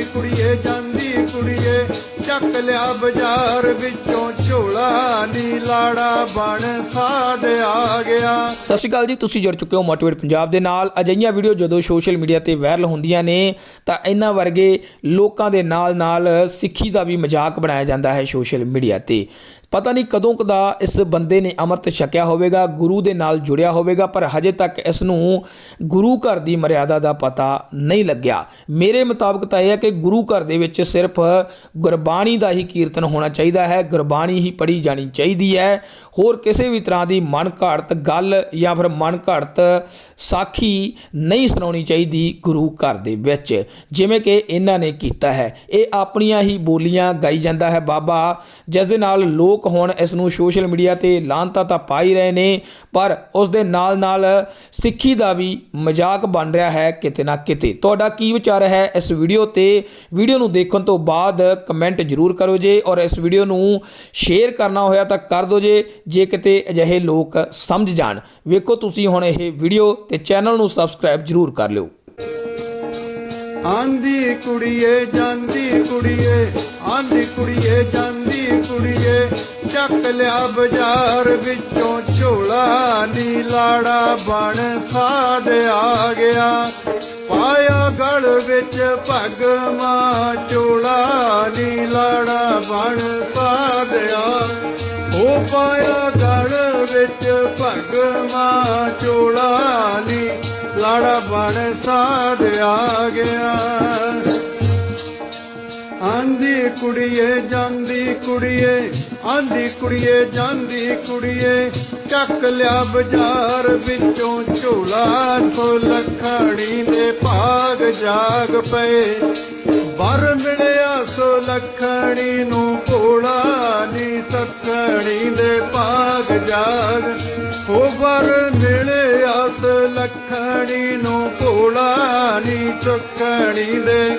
ਆਂਦੀ ਕੁੜੀਏ ਜਾਂਦੀ ਕੁੜੀਏ, ਚੱਕ ਲਿਆ ਬਾਜ਼ਾਰ ਵਿੱਚੋਂ ਝੋਲਾ ਨੀ ਲਾੜਾ ਬਣ ਸਾਧ ਆ ਗਿਆ। ਸਤਿ ਸ਼੍ਰੀ ਅਕਾਲ ਜੀ, ਤੁਸੀਂ ਜੁੜ ਚੁੱਕੇ ਹੋ ਮੋਟੀਵੇਟ ਪੰਜਾਬ ਦੇ ਨਾਲ। ਅਜਿਹੀਆਂ ਵੀਡੀਓ ਜਦੋਂ ਸੋਸ਼ਲ ਮੀਡੀਆ ਤੇ ਵਾਇਰਲ ਹੁੰਦੀਆਂ ਨੇ, ਤਾਂ ਇਹਨਾਂ ਵਰਗੇ ਲੋਕਾਂ ਦੇ ਨਾਲ ਨਾਲ ਸਿੱਖੀ ਦਾ ਵੀ ਮਜ਼ਾਕ ਬਣਾਇਆ ਜਾਂਦਾ ਹੈ ਸੋਸ਼ਲ ਮੀਡੀਆ ਤੇ। ਪਤਾ ਨਹੀਂ ਕਦੋਂ ਕਦਾ ਇਸ ਬੰਦੇ ਨੇ ਅੰਮ੍ਰਿਤ ਛਕਿਆ ਹੋਵੇਗਾ, ਗੁਰੂ ਦੇ ਨਾਲ ਜੁੜਿਆ ਹੋਵੇਗਾ, ਪਰ ਹਜੇ ਤੱਕ ਇਸ ਨੂੰ ਗੁਰੂ ਘਰ ਦੀ ਮਰਿਆਦਾ ਦਾ ਪਤਾ ਨਹੀਂ ਲੱਗਿਆ। ਮੇਰੇ ਮੁਤਾਬਕ ਤਾਂ ਇਹ ਹੈ ਕਿ ਗੁਰੂ ਘਰ ਦੇ ਵਿੱਚ ਸਿਰਫ ਗੁਰਬਾਣੀ ਦਾ ਹੀ ਕੀਰਤਨ ਹੋਣਾ ਚਾਹੀਦਾ ਹੈ, ਗੁਰਬਾਣੀ ਹੀ ਪੜ੍ਹੀ ਜਾਣੀ ਚਾਹੀਦੀ ਹੈ। ਹੋਰ ਕਿਸੇ ਵੀ ਤਰ੍ਹਾਂ ਦੀ ਮਨ ਘੜਤ ਗੱਲ ਜਾਂ ਫਿਰ ਮਨ ਘੜਤ ਸਾਖੀ ਨਹੀਂ ਸੁਣਾਉਣੀ ਚਾਹੀਦੀ ਗੁਰੂ ਘਰ ਦੇ ਵਿੱਚ। ਜਿਵੇਂ ਕਿ ਇਹਨਾਂ ਨੇ ਕੀਤਾ ਹੈ। ਇਹ ਆਪਣੀਆਂ ਹੀ ਬੋਲੀਆਂ ਗਾਈ ਜਾਂਦਾ ਹੈ। ਬਾਬਾ, ਜਿਸ ਦੇ ਨਾਲ ਲੋਕ ਹੁਣ, ਇਸ ਨੂੰ ਸੋਸ਼ਲ ਮੀਡੀਆ ਤੇ ਲਾਂਤਾ ਤਾਂ ਪਾ ਹੀ ਰਹੇ ਨੇ, ਪਰ ਉਸ ਦੇ ਨਾਲ ਨਾਲ ਸਿੱਖੀ ਦਾ ਵੀ ਮਜ਼ਾਕ ਬਣ ਰਿਹਾ ਹੈ ਕਿਤੇ ਨਾ ਕਿਤੇ। ਤੁਹਾਡਾ ਕੀ ਵਿਚਾਰ ਹੈ ਇਸ ਵੀਡੀਓ ਤੇ? ਵੀਡੀਓ ਨੂੰ ਦੇਖਣ ਤੋਂ ਬਾਅਦ ਕਮੈਂਟ ਜ਼ਰੂਰ ਕਰੋ ਜੇ ਔਰ ਇਸ ਵੀਡੀਓ ਨੂੰ ਸ਼ੇਅਰ ਕਰਨਾ ਹੋਇਆ ਤਾਂ ਕਰ ਦਿਓ ਜੇ ਜੇ ਕਿਤੇ ਅਜਿਹੇ ਲੋਕ ਸਮਝ ਜਾਣ। ਵੇਖੋ ਤੁਸੀਂ ਹੁਣ ਇਹ ਵੀਡੀਓ ਤੇ ਚੈਨਲ ਨੂੰ ਸਬਸਕ੍ਰਾਈਬ ਜ਼ਰੂਰ ਕਰ ਲਿਓ। ਆਂਦੀ ਕੁੜੀਏ, ਜਾਂਦੀ ਕੁੜੀਏ, ਆਂਦੀ ਕੁੜੀਏ, ਜਾਂਦੀ ਕੁੜੀਏ, ਚੱਕ ਲਿਆ ਬਾਜ਼ਾਰ ਵਿੱਚੋਂ ਝੋਲਾ ਨੀ ਲਾੜਾ ਬਣ ਸਾਧ ਆ ਗਿਆ। ਪਾਇਆ ਗਲ ਵਿੱਚ ਭਗਮਾ ਝੋਲਾ ਲਾੜਾ ਬਣ ਸਾਧ ਉਹ ਪਾਇਆ ਗਲ ਵਿੱਚ ਭਗਮਾ ਝੋਲਾ ਨੀ। ਬਣ ਸਾਧ ਆ ਗਿਆ। ਆਂਦੀ ਕੁੜੀਏ, ਜਾਂਦੀ ਕੁੜੀਏ, ਆਂਦੀ ਕੁੜੀਏ, ਜਾਂਦੀ ਕੁੜੀਏ, ਚੱਕ ਲਿਆ ਬਾਜ਼ਾਰ ਵਿੱਚੋਂ ਝੋਲਾ ਸੋ ਲਖਾਣੀ ਦੇ ਭਾਗ ਜਾਗ ਪਏ। ਵਰ ਮਿਲਿਆ ਸੋ ਲਖਾਣੀ ਨੂੰ ਸਖਣੀ ਦੇ ਭਾਗ ਜਾਗ ਹੋ ਮਿਲੇ ਮਿਲਿਆ ਸੋ ਨੂੰ ਭੋਲਾ ਨੀ ਸਖਣੀ ਦੇ।